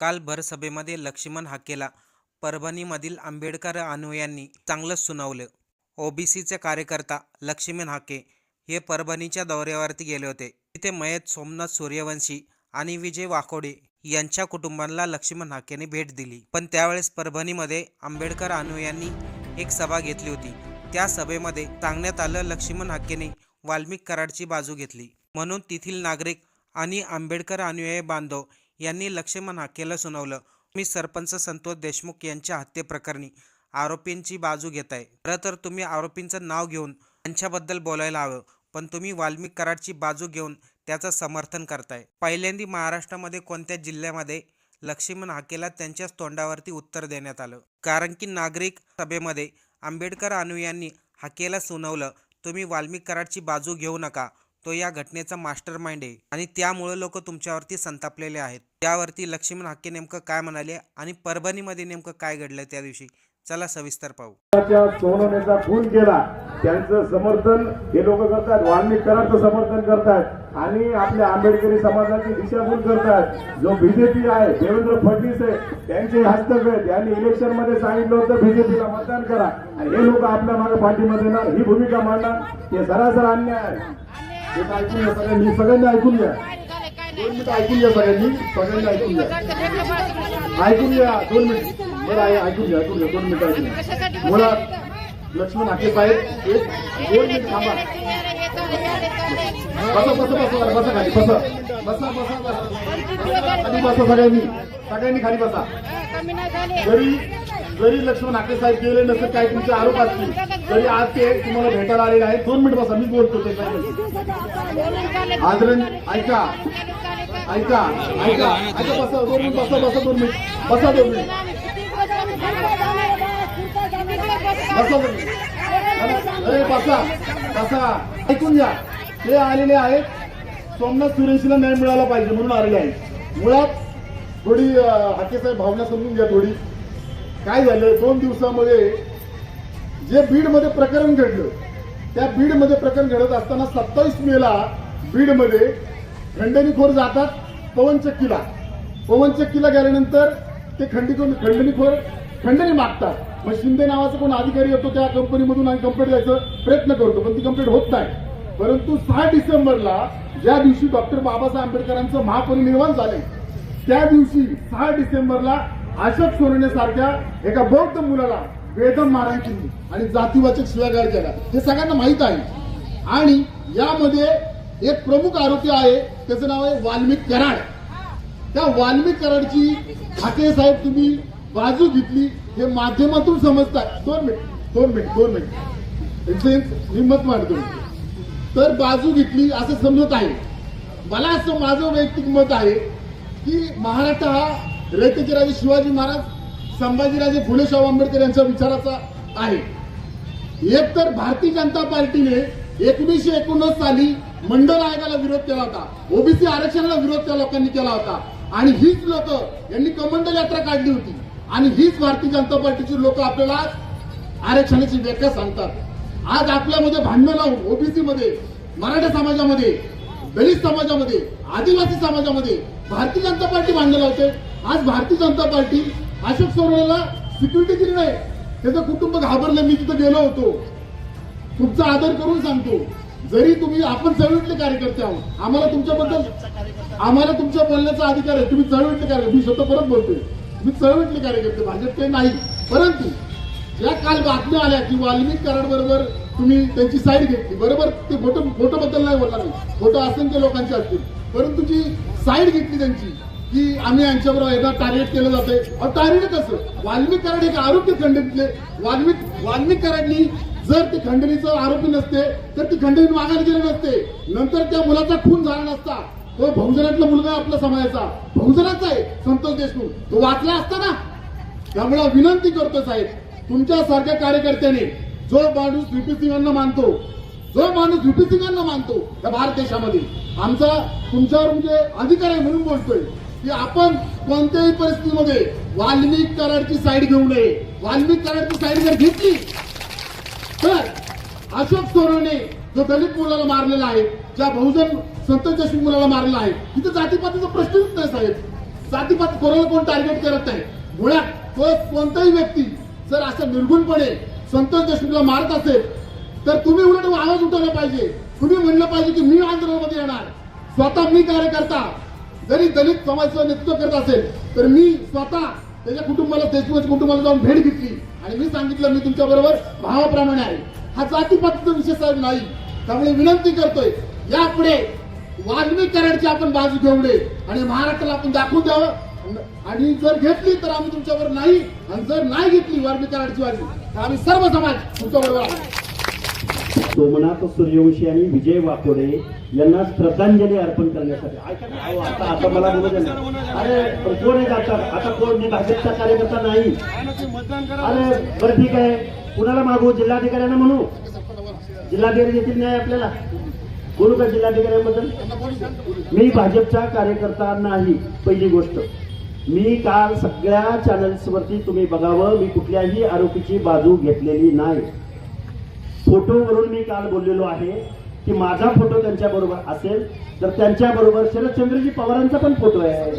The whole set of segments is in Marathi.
काल भरसभेमध्ये लक्ष्मण हाकेला परभणीमधील आंबेडकर अनुयांनी चांगलंच सुनावलं. ओबीसीचे कार्यकर्ता लक्ष्मण हाके हे परभणीच्या दौऱ्यावरती गेले होते. तिथे मयत सोमनाथ सूर्यवंशी आणि विजय वाकोडे यांच्या कुटुंबांना लक्ष्मण हाकेने भेट दिली. पण त्यावेळेस परभणीमध्ये आंबेडकर अनुयांनी एक सभा घेतली होती. त्या सभेमध्ये सांगण्यात आलं लक्ष्मण हाकेने वाल्मिक कराडची बाजू घेतली. म्हणून तेथील नागरिक आणि आंबेडकर अनुयायी बांधव यांनी लक्ष्मण हाकेला सुनावलं. मी सरपंच संतोष देशमुख यांच्या हत्येप्रकरणी आरोपींची बाजू घेत आहे खरं तर तुम्ही आरोपींचं नाव घेऊन त्यांच्याबद्दल बोलायला हवं पण तुम्ही वाल्मिक कराडची बाजू घेऊन त्याचं समर्थन करताय. पहिल्यांदी महाराष्ट्रामध्ये कोणत्या जिल्ह्यामध्ये लक्ष्मण हाकेला त्यांच्याच तोंडावरती उत्तर देण्यात आलं? कारण की नागरिक सभेमध्ये आंबेडकर अनुयांनी हाकेला सुनावलं तुम्ही वाल्मिक कराडची बाजू घेऊ नका. तो या घटनेचा मास्टर माइंड आहे आणि त्यामुळे लोक तुमच्यावरती संतापलेले आहेत. त्यावरती लक्ष्मण हाके नेमकं काय म्हणाले आणि परभणीमध्ये नेमकं काय घडलं त्या दिवशी? चला सविस्तर पाहू. सोनवण्याचा खून केला. त्यांचं समर्थन हे लोक करतात. वाल्मिक कराडचं समर्थन करतात. आणि आपल्या आंबेडकरी समाजाची दिशाभूल करतात. जो बीजेपी आहे देवेंद्र फडणवीस आहे त्यांचे हस्तक यांनी इलेक्शनमध्ये सांगितलं होतं बीजेपीला मतदान करा. आणि हे लोक आपल्या मागे पाठीमध्ये येणार. ही भूमिका मांडणार. हे सरासर अन्याय आहे. हे ऐकून घ्या सगळ्यांनी ऐकून घ्या. दोन मिनिट ऐकून घ्या सगळ्यांनी. सगळ्यांनी ऐकून घ्या. ऐकून घ्या. दोन मिनिट. मला ऐकून घ्या ऐकून घ्या. दोन मिनिट ऐकून घ्या. मला लक्ष्मण हाके साहेब एक दोन मिनिट थांबा. बसा बसा बसा बसा खाली. बसा. बसा बसा खाली बसा सगळ्यांनी. सगळ्यांनी खाली बसा. जरी जरी लक्ष्मण हाके साहेब गेले नसेल काही तुमचे आरोप असतील तरी आज ते तुम्हाला भेटायला आलेले आहेत. दोन मिनिट बसा. मी बोलतो ते आदरण ऐका. ऐका ऐका ऐका बसा दोन मिनिट बसा बसा दोन मिनिट. बसा दोन मिनिट. बसा दोन मिनिट. अरे बसा बसा. ऐकून घ्या. ते आलेले आहेत. सोमनाथ सुरेशीला न्याय मिळाला पाहिजे म्हणून आलेले आहेत. मुळात थोडी हाकेसाहेब भावना समजून घ्या थोडी. काय झालं? दोन दिवसामध्ये जे बीडमध्ये प्रकरण घडलं त्या बीडमध्ये प्रकरण घडत असताना सत्तावीस मेला बीडमध्ये खंडणीखोर जातात पवनचक्कीला पवनचक्कीला गेल्यानंतर ते खंडीखोर खंडणीखोर खंडणी मागतात. मग शिंदे नावाचा कोण अधिकारी येतो त्या कंपनीमधून आम्ही कंप्लेंट द्यायचा प्रयत्न करतो पण ती कंप्लेंट होत नाही. परंतु सहा डिसेंबरला ज्या दिवशी डॉक्टर बाबासाहेब आंबेडकरांचं महापरिनिर्वाण झाले त्या दिवशी सहा डिसेंबरला अशोक सोनण्यासारख्या एका बौद्ध मुलाला वेदम मारहाण केली आणि जातीवाचक शिवागार केला. हे सगळ्यांना माहीत आहे. आणि यामध्ये एक प्रमुख आरोपी आहे त्याचं नाव आहे वाल्मिक कराड. त्या वाल्मिक कराडची हाके साहेब तुम्ही बाजू घेतली हे माध्यमातून समजताय. दोन मिनिट दोन मिनिट दोन मिनिट. हिंमत मारतो मांडतो तर बाजू घेतली असं समजत आहे. मला असं माझं वैयक्तिक मत आहे की महाराष्ट्र हा रयतेचे राजे शिवाजी महाराज संभाजीराजे फुले शाहू आंबेडकर यांच्या विचाराचा आहे. एक तर भारतीय जनता पार्टीने एकोणीसशे एकोणनव्वद साली मंडल आयोगाला विरोध केला होता. ओबीसी आरक्षणाला विरोध त्या लोकांनी केला होता. आणि हीच लोक यांनी कमंडल यात्रा काढली होती. आणि हीच भारतीय जनता पार्टीची लोक आपल्याला आरक्षणाची व्याख्या सांगतात. आज आपल्यामध्ये भांडणं लावून ओबीसी मध्ये मराठा समाजामध्ये दलित समाजामध्ये आदिवासी समाजामध्ये भारतीय जनता पार्टी भांडणं लावते. आज भारतीय जनता पार्टी अशोक सोनवणेला सिक्युरिटी दिली नाही. त्याचं कुटुंब घाबरलं. मी तिथं गेलो होतो. तुमचा आदर करून सांगतो. जरी तुम्ही आपण चळवळीतले कार्यकर्ते आहोत आम्हाला तुमच्याबद्दल आम्हाला तुमच्या बोलण्याचा अधिकार आहे. तुम्ही चळवळीतले कार्यकर्ते मी स्वतः परत बोलतोय. तुम्ही चळवळीतले कार्यकर्ते भाजपचे नाही. परंतु ज्या काल बातम्या आल्या की वाल्मिक कराड बरोबर तुम्ही त्यांची साईड घेतली. बरोबर ते फोटो फोटो बद्दल नाही बोलणार मी फोटो असंख्य लोकांचे असतील. परंतु जी साईड घेतली त्यांची की आम्ही यांच्याबरोबर यांना टार्गेट केलं जातंय. अहो टार्गेट कसं? वाल्मिक कराड एक आरोग्य खंडितले वाल्मिक वाल्मिक कराडनी जर ती खंडणीचं आरोपी नसते तर ती खंडणी मागायला गेले नसते. नंतर त्या मुलाचा खून झाला नसता. तो बहुजनातला मुलगा आपला आपल्या समाजाचा. बहुजनाचा आहे संतोष देशमुख. तो वाचला असता ना? त्यामुळे विनंती करतो साहेब तुमच्या सारख्या कार्यकर्त्याने जो माणूस व्हीपी सिंगांना मानतो जो माणूस व्हीपी सिंगांना मानतो त्या भारत देशामध्ये. आमचा तुमच्यावर म्हणजे अधिकार आहे म्हणून बोलतोय की आपण कोणत्याही परिस्थितीमध्ये वाल्मिक कराडची साईड घेऊ नये. वाल्मिक कराडची साईड जर घेतली तर अशोक सोनवणे जो दलित मुलाला मारलेला आहे ज्या बहुजन संत देशमुख मुलाला मारलेला आहे तिथं जातीपातीचा प्रश्नच नाही साहेब. जातीपात कोणाला कोण टार्गेट करत नाही मुळात तो कोणताही व्यक्ती जर असं निर्गुणपणे संतोष देशमुखला मारत असेल तर तुम्ही उलट आवाज उठवला पाहिजे. तुम्ही म्हणलं पाहिजे की मी आंदोलनामध्ये येणार. स्वतः मी कार्यकर्ता जरी दलित समाजाचं नेतृत्व करत असेल तर मी स्वतः त्याच्या कुटुंबाला देशमुख कुटुंबाला जाऊन भेट घेतली. आणि मी सांगितलं मी तुमच्या बरोबर भावाप्रमाणे आहे. हा जातीपातीचा विषय साहेब नाही. त्यामुळे विनंती करतोय यापुढे वाल्मिक कराडची आपण बाजू घेऊ नये. आणि महाराष्ट्राला आपण दाखवून द्यावं. आणि जर घेतली तर आम्ही तुमच्याबरोबर नाही आणि जर नाही घेतली वाल्मिक कराडची बाजू तर आम्ही सर्व समाज तुमच्याबरोबर आहे सोमनाथ सूर्यवंशी आणि विजय वाकोडे यांना श्रद्धांजली अर्पण करण्यासाठी. आता आता मला अरे कोण आहे आता आता कोण? मी भाजपचा कार्यकर्ता नाही. अरे बरं ठीक आहे. कुणाला मागू? जिल्हाधिकाऱ्यांना म्हणू. जिल्हाधिकारी देतील न्याय आपल्याला. बोलू का जिल्हाधिकाऱ्यांबद्दल? मी भाजपचा कार्यकर्ता नाही पहिली गोष्ट. मी काल सगळ्या चॅनल्सवरती तुम्ही बघावं मी कुठल्याही आरोपीची बाजू घेतलेली नाही. फोटोवरून मी काल बोललेलो आहे की माझा फोटो त्यांच्या बरोबर असेल तर त्यांच्या बरोबर शरदचंद्रजी पवारांचा पण फोटो आहे.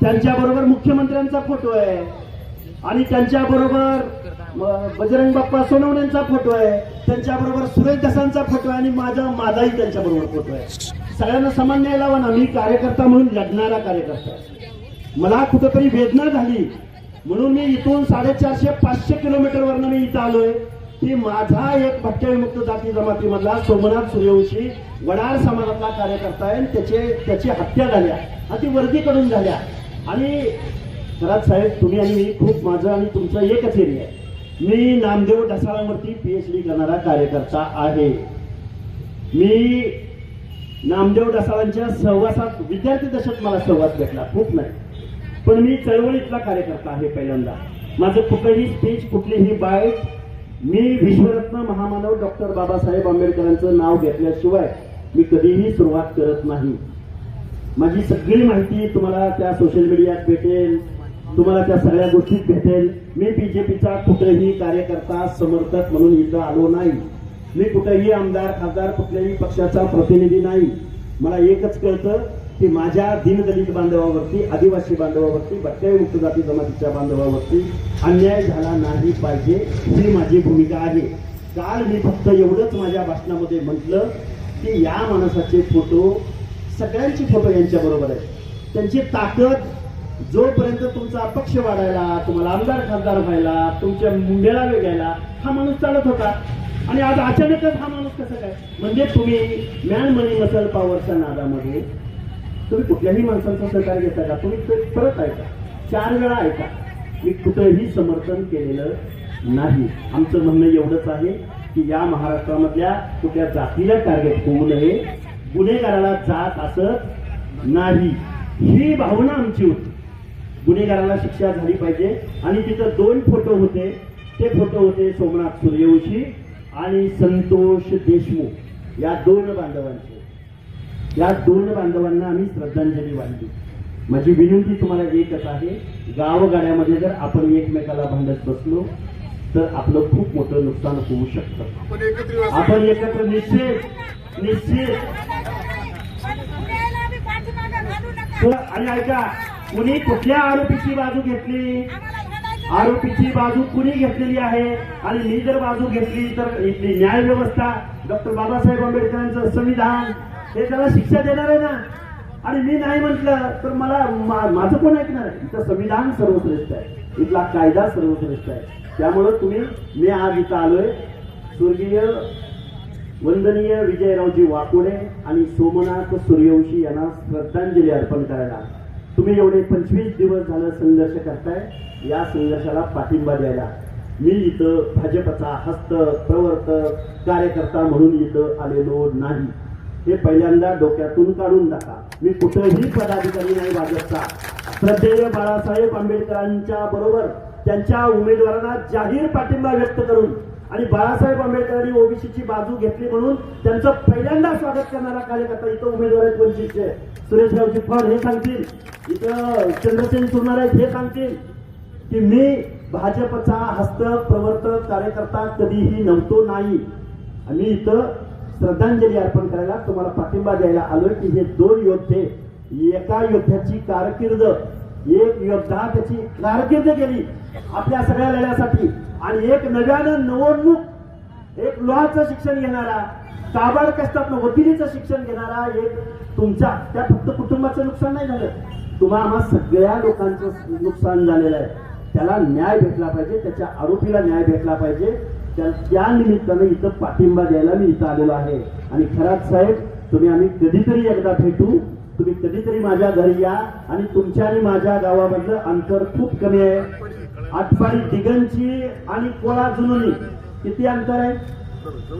त्यांच्या बरोबर मुख्यमंत्र्यांचा फोटो आहे. आणि त्यांच्या बरोबर बजरंग बाप्पा सोनवण्यांचा फोटो आहे. त्यांच्या बरोबर सुरेश दसांचा फोटो आहे आणि माझा माझाही त्यांच्याबरोबर फोटो आहे. सगळ्यांना समान न्याय लावा ना. मी कार्यकर्ता म्हणून लढणारा कार्यकर्ता मला कुठंतरी वेदना झाली. म्हणून मी इथून साडेचारशे पाचशे किलोमीटर वरनं मी इथं आलोय. की माझा एक भटक्याविमुक्त जाती जमातीमधला सोमनाथ सूर्यवंशी वडार समाजातला कार्यकर्ता आहे. आणि त्याचे त्याची हत्या झाल्या आणि ती वर्गीकडून झाल्या. आणि खरात साहेब तुम्ही आणि मी खूप माझं आणि तुमचं एकच एरिया आहे. मी नामदेव ढसालावरती पी एच डी करणारा कार्यकर्ता आहे. मी नामदेव ढसाळांच्या सहवासात विद्यार्थी दशेत मला सहवास भेटला खूप नाही. पण मी चळवळीतला कार्यकर्ता आहे पहिल्यांदा. माझं कुठलंही स्पीच कुठलीही बाईट मी विश्वरत्न महामानव डॉक्टर बाबासाहेब आंबेडकरांचं नाव घेतल्याशिवाय मी कधीही सुरुवात करत नाही. माझी सगळी माहिती तुम्हाला त्या सोशल मीडियात भेटेल तुम्हाला त्या सगळ्या गोष्टीत भेटेल. मी बीजेपीचा कुठेही कार्यकर्ता समर्थक म्हणून इथं आलो नाही. मी कुठेही आमदार खासदार कुठल्याही पक्षाचा प्रतिनिधी नाही. मला एकच कळतं की माझ्या दीनदलित बांधवावरती आदिवासी बांधवावरती भटक्याई मुक्त जाती जमातीच्या बांधवावरती अन्याय झाला नाही पाहिजे ही माझी भूमिका आहे. काल मी फक्त एवढंच माझ्या भाषणामध्ये म्हटलं की या माणसाचे फोटो सगळ्यांचे फोटो यांच्याबरोबर आहे आहेत. त्यांची ताकद जोपर्यंत तुमचा पक्ष वाढायला तुम्हाला आमदार खासदार व्हायला तुमच्या मुंडेला वेगायला हा माणूस चालत होता. आणि आज अचानकच हा माणूस कसा काय? म्हणजे तुम्ही मॅन मनी मसल पॉवरच्या नादामध्ये तुम्ही कुठल्याही माणसांचा सहकार्य घेता का? तुम्ही ते परत ऐका. चार वेळा ऐका. मी कुठंही समर्थन केलेलं नाही. आमचं म्हणणं एवढंच आहे की या महाराष्ट्रामधल्या कुठल्या जातीला टार्गेट होऊ नये. गुन्हेगाराला जात असत नाही. ही भावना आमची होती. गुन्हेगाराला शिक्षा झाली पाहिजे. आणि तिथं दोन फोटो होते. ते फोटो होते सोमनाथ सूर्यवंशी आणि संतोष देशमुख या दोन बांधवांचे. या दोन बांधवांना आम्ही श्रद्धांजली वाहिली. माझी विनंती तुम्हाला एकच आहे गावगाड्यामध्ये जर आपण एकमेकाला भांडत बसलो तर आपलं खूप मोठं नुकसान होऊ शकतं. आपण एकत्र निश्चित निश्चित. आणि ऐका कुणी कुठल्या आरोपीची बाजू घेतली? आरोपीची बाजू कुणी घेतलेली आहे? आणि मी जर बाजू घेतली तर इथली न्याय व्यवस्था डॉक्टर बाबासाहेब आंबेडकरांचं संविधान हे त्याला शिक्षा देणार आहे ना. आणि मी नाही म्हटलं तर मला मा- माझं कोण ऐकणार आहे? इथं संविधान सर्वश्रेष्ठ आहे. इथला कायदा सर्वश्रेष्ठ आहे. त्यामुळं तुम्ही मी आज इथं आलोय. स्वर्गीय वंदनीय विजयरावजी वाकोडे आणि सोमनाथ सूर्यवंशी यांना श्रद्धांजली अर्पण करायला. तुम्ही एवढे पंचवीस दिवस झालं संघर्ष करताय. या संघर्षाला पाठिंबा द्यायला. मी इथं भाजपचा हस्त प्रवर्तक कार्यकर्ता म्हणून इथं आलेलो नाही. हे पहिल्यांदा डोक्यातून काढून टाका. मी कुठेही पदाधिकारी नाही भाजपचा श्रद्धेय बाळासाहेब आंबेडकरांच्या बरोबर त्यांच्या उमेदवारांना जाहीर पाठिंबा व्यक्त करून आणि बाळासाहेब आंबेडकरांनी ओबीसीची बाजू घेतली म्हणून त्यांचं पहिल्यांदा स्वागत करणारा कार्यकर्ता इथं उमेदवार आहेत वंचितचे सुरेशरावजी फड हे सांगतील. इथं चंद्रसेन सुरणार आहेत हे सांगतील. की मी भाजपचा हस्त प्रवर्तक कार्यकर्ता कधीही नव्हतो नाही. आणि इथं श्रद्धांजली अर्पण करायला तुम्हाला पाठिंबा द्यायला आलोय की हे दोन योद्धे एका योद्ध्याची कारकीर्द एक योद्धा त्याची कारकीर्द केली आपल्या सगळ्या लढ्यासाठी. आणि एक नव्यानं नवोन्मुख एक लोहाचं शिक्षण घेणारा ताबाड कष्टातनं वकिलीचं शिक्षण घेणारा एक तुमच्या त्या फक्त कुटुंबाचं नुकसान नाही झालं. तुम्हाला सगळ्या लोकांचं नुकसान झालेलं आहे. त्याला न्याय भेटला पाहिजे त्याच्या आरोपीला न्याय भेटला पाहिजे. त्या निमित्तानं इथं पाठिंबा द्यायला मी इथं आलेलो आहे. आणि खरात साहेब तुम्ही आम्ही कधीतरी एकदा भेटू. तुम्ही कधीतरी माझ्या घरी या आणि तुमच्या आणि माझ्या गावामधलं अंतर खूप कमी आहे. आटपाडी दिगंची आणि कोळा जुनुनी किती अंतर आहे?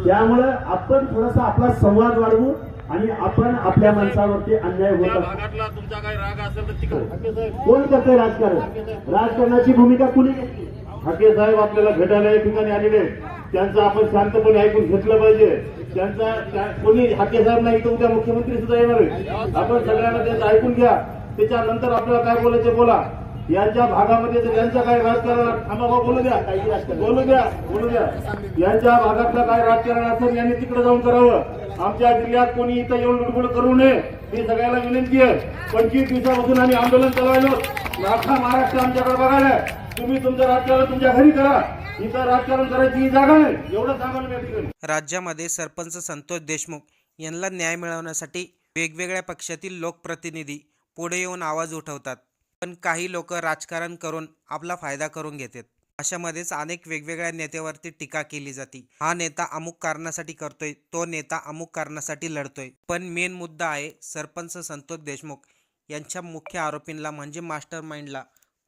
त्यामुळं आपण थोडासा आपला संवाद वाढवू आणि आपण आपल्या माणसावरती अन्याय होत असतो भागातला तुमचा काही राग असेल तर तिकडे. कोण करतोय राजकारण? राजकारणाची भूमिका कुणी घेतली? ठाकरे साहेब आपल्याला भेटायला या ठिकाणी आलेले त्यांचं आपण शांतपणे ऐकून घेतलं पाहिजे. त्यांचा कोणी ठाकरे साहेब नाही तर उद्या मुख्यमंत्री सुद्धा येणार आहे आपण सगळ्यांना त्यांचं ऐकून घ्या. त्याच्यानंतर आपल्याला काय बोलायचं बोला. यांच्या भागामध्ये जर यांचं काय राजकारण थांबा बोलू द्या. बोलू द्या. बोलू द्या. यांच्या भागातलं काय राजकारण असेल यांनी तिकडे जाऊन करावं. आमच्या जिल्ह्यात कोणी इथं येऊन लुडबुड करू नये ही सगळ्याला विनंती आहे. पंचवीस दिवसापासून आम्ही आंदोलन चालवायलो. लाखा महाराष्ट्र आमच्याकडे बघायला आहे. तुम्ही तुमचं राजकारण तुमच्या घरी करा. इथं राजकारण करायची जागा नाही. एवढं सांगायला मी या ठिकाणी राज्यामध्ये सरपंच संतोष देशमुख यांना न्याय मिळवण्यासाठी वेगवेगळ्या पक्षातील लोकप्रतिनिधी पुढे येऊन आवाज उठवतात. पण काही लोक राजकारण करून आपला फायदा करून घेतात. अशामध्येच अनेक वेगवेगळ्या नेत्यावरती टीका केली जाते. हा नेता अमुक कारणासाठी करतोय तो नेता अमुक कारणासाठी लढतोय. पण मेन मुद्दा आहे सरपंच संतोष देशमुख यांच्या मुख्य आरोपींना म्हणजे मास्टर माइंडला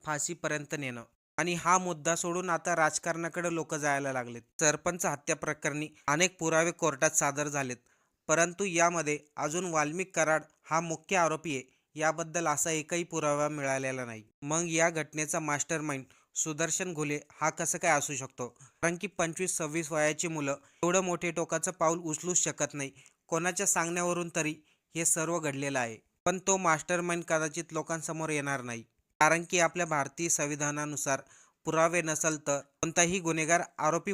फाशीपर्यंत नेणं. आणि हा मुद्दा सोडून आता राजकारणाकडे लोक जायला लागलेत. सरपंच हत्या प्रकरणी अनेक पुरावे कोर्टात सादर झालेत. परंतु यामध्ये अजून वाल्मिक कराड हा मुख्य आरोपी आहे. याबद्दल असा एकही पुरावा मिळालेला नाही. मग या घटनेचा मास्टर माइंड सुदर्शन घुले हा कसं काय असू शकतो? कारण की पंचवीस सव्वीस वयाची मुलं एवढं मोठे टोकाचं पाऊल उचलूच शकत नाही. कोणाच्या सांगण्यावरून तरी हे सर्व घडलेलं आहे. पण तो मास्टर माइंड कदाचित लोकांसमोर येणार नाही. कारण की आपल्या भारतीय संविधानानुसार पुरावे नसल तर कोणताही गुन्हेगार आरोपी